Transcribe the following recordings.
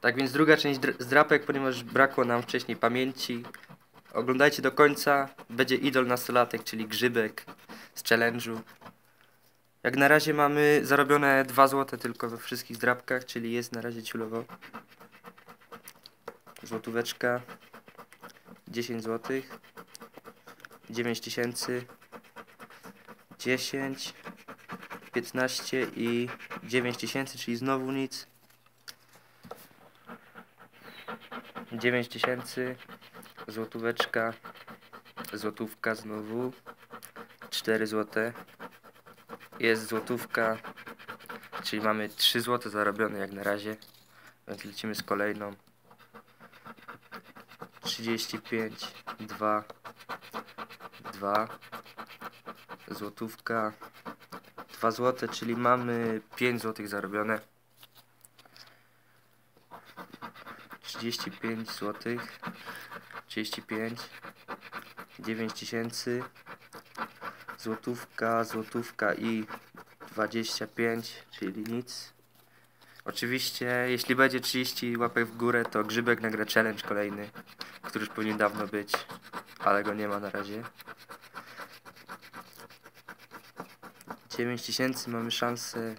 Tak więc druga część dr- zdrapek, ponieważ brakło nam wcześniej pamięci. Oglądajcie do końca. Będzie idol nastolatek, czyli grzybek z challenge'u. Jak na razie mamy zarobione 2 zł tylko we wszystkich zdrapkach, czyli jest na razie ciulowo. Złotóweczka. 10 zł. 9 tysięcy. 10. 15 i 9 tysięcy, czyli znowu nic. 9 tysięcy, złotóweczka, złotówka znowu, 4 złote, jest złotówka, czyli mamy 3 złote zarobione jak na razie, więc lecimy z kolejną. 35, 2, 2, złotówka, 2 złote, czyli mamy 5 złotych zarobione. 35 zł 35 9 tysięcy złotówka, złotówka i 25, czyli nic. Oczywiście jeśli będzie 30 łapek w górę to Grzybek nagra challenge kolejny który już powinien dawno być ale go nie ma na razie. 9 tysięcy mamy szansę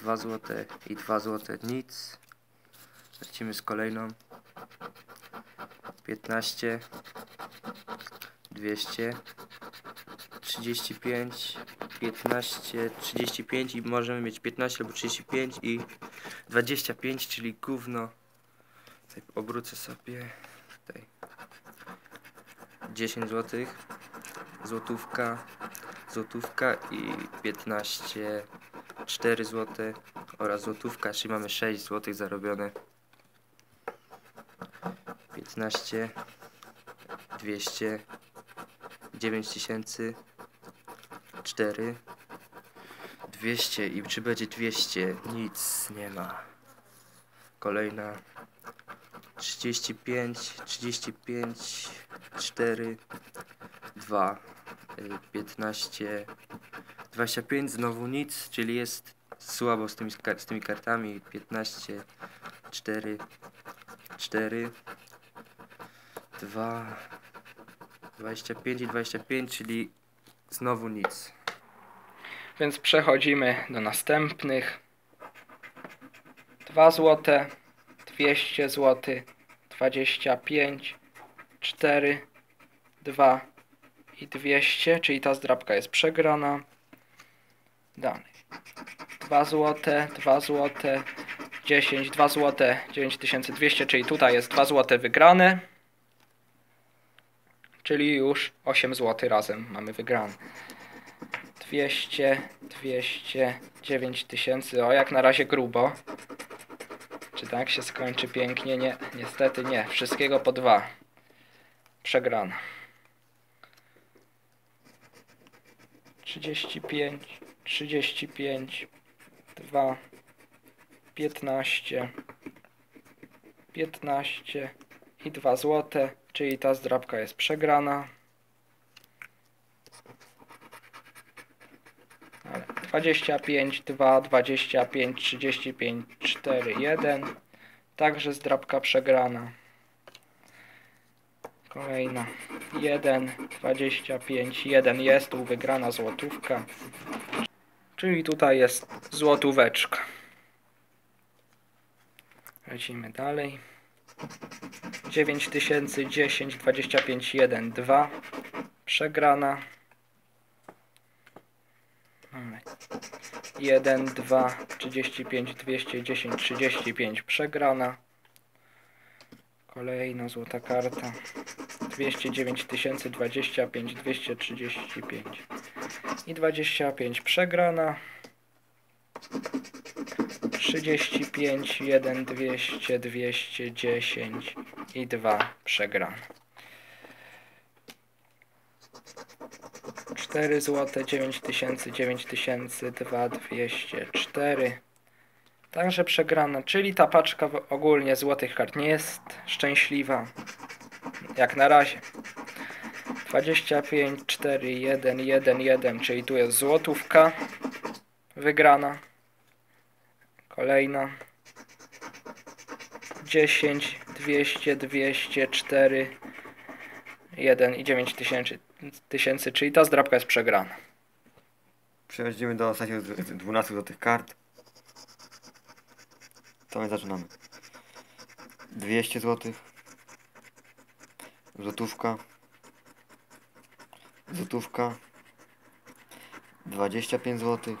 2 złote i 2 złote nic Lecimy z kolejną. 15 200 35 15 35 i możemy mieć 15 albo 35 i 25, czyli gówno. Tutaj obrócę sobie tutaj 10 zł, złotówka, złotówka i 15 4 zł oraz złotówka, czyli mamy 6 zł zarobione. 15 200 9000 4 200 i czy będzie 200 nic nie ma. Kolejna. 35 35 4 2 15 25 znowu nic czyli jest słabo z tymi, z tymi kartami. 15 4 4 2 25 i 25, czyli znowu nic. Więc przechodzimy do następnych. 2 złote, 200 zł, 25, 4, 2 i 200, czyli ta zdrabka jest przegrana. Dalej. 2 złote, 2 złote, 10, 2 złote, 9200, czyli tutaj jest 2 złote wygrane. Czyli już 8 zł razem mamy wygrane. 200, 200, 9000. O, jak na razie grubo. Czy tak się skończy pięknie? Nie, niestety nie. Wszystkiego po dwa. Przegrana. 35, 35, 2, 15, 15 i 2 złote, czyli ta zdrabka jest przegrana. Ale 25, 2, 25, 35, 4, 1. Także zdrabka przegrana. Kolejna. 1, 25, 1 jest tu wygrana złotówka. Czyli tutaj jest złotóweczka. Lecimy dalej. 9000, 10, 25, 1, 2. Przegrana. Mamy 1, 2, 35, 210, 35. Przegrana. Kolejna złota karta. 209 tysięcy, 25, 235 i 25 przegrana. 35, 1, 200, 210 i 2 przegrane. 4 zł, 9000, 9000, 2, 204. Także przegrana, czyli ta paczka ogólnie złotych kart nie jest szczęśliwa. Jak na razie. 25, 4, 1, 1, 1, czyli tu jest złotówka wygrana. Kolejna. 10, 200, 200, 4, 1 i 9 tysięcy, czyli ta zdrabka jest przegrana. Przechodzimy do ostatnich z- 12 złotych kart. To my zaczynamy. 200 złotych. Złotówka. Złotówka. 25 złotych.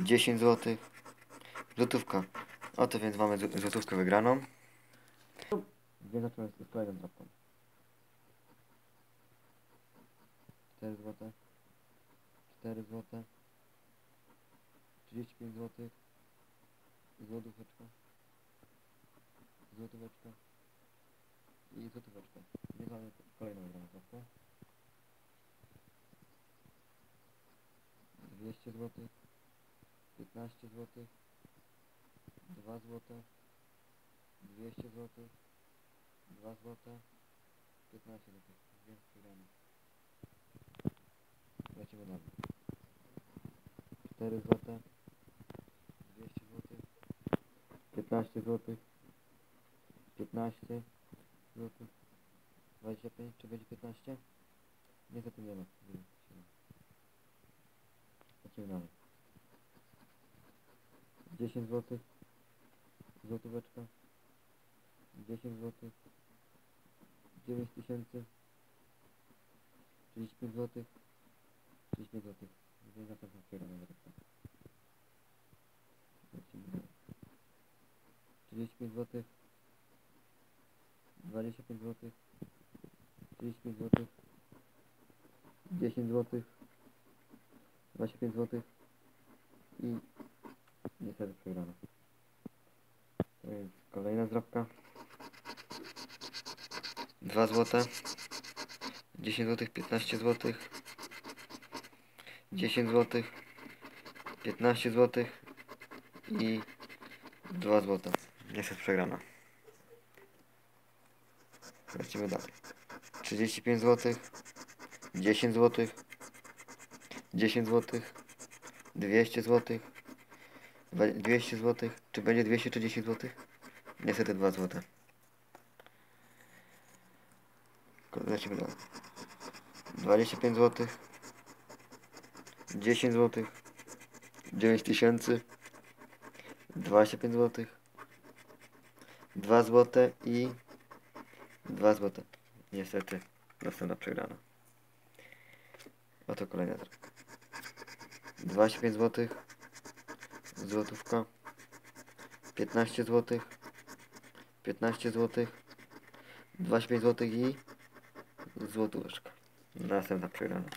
10 złotych. Złotówka. Oto więc mamy zł- złotówkę wygraną. Gdzie zaczynamy z kolejną drapką? 4 złote. 4 złote. 35 złotych. Złotóweczka. Złotóweczka. I złotóweczka. Nie mamy kolejną wygraną drapkę. 200 złotych. 15 złotych. 2 złote. 200 złotych. 2 złote. 15 złotych. Więc wygramy. Lecimy dalej. 4 złote. 200 złotych. 15 złotych. 15 złotych. 25, czy będzie 15? Niestety nie siedem. Lecimy dalej. 10 złotych. Złotóweczka. 10 złotych. 9 tysięcy. 35 złotych. 35 złotych. Więc na pewno. Lecimy dalej. 35 złotych. 25 złotych. 35 złotych. 10 złotych. 25 złotych. I niestety przegrana. To jest kolejna zdrabka. 2 złote. 10 złotych, 15 złotych. 10 złotych. 15 złotych. I 2 złote. Niestety przegrana. Lecimy dalej. 35 złotych. 10 złotych. 10 złotych. 200 złotych. Dwa- 200 złotych. Czy będzie 200 czy 10 złotych? Niestety 2 złote. Ko- Lecimy dalej. 25 złotych. 10 złotych. 9 tysięcy. 25 złotych. 2 złote i 2 złote. Niestety następna przegrana. Oto kolejna drogka. 25 złotych. Złotówka. 15 złotych. 15 złotych. 25 złotych i złotóweczka. Następna przegrana.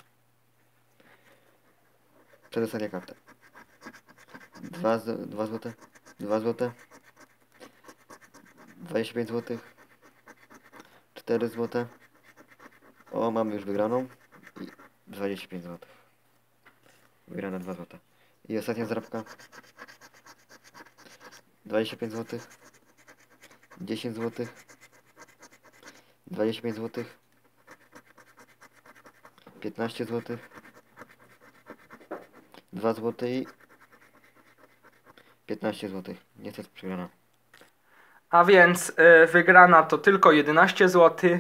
Przedostania kartę. 2 2 złote. 2 złote. 25 złotych. 4 złote. O, mamy już wygraną. I 25 złotych. Wygrana 2 złote. I ostatnia zdrabka. 25 złotych. 10 złotych. 25 złotych. 15 złotych. 2 złote i 15 złotych. Niestety przegrana. A więc y, wygrana to tylko 11 zł.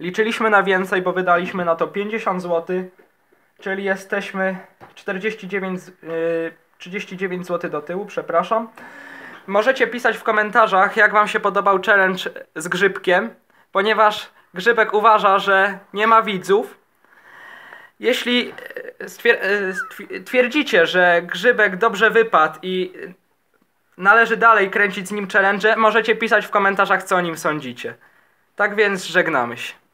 Liczyliśmy na więcej, bo wydaliśmy na to 50 zł. Czyli jesteśmy 49, z- y, 39 zł do tyłu, przepraszam. Możecie pisać w komentarzach, jak Wam się podobał challenge z grzybkiem, ponieważ grzybek uważa, że nie ma widzów. Jeśli y, stwi- twierdzicie, że grzybek dobrze wypadł i należy dalej kręcić z nim challenge, możecie pisać w komentarzach, co o nim sądzicie. Tak więc żegnamy się.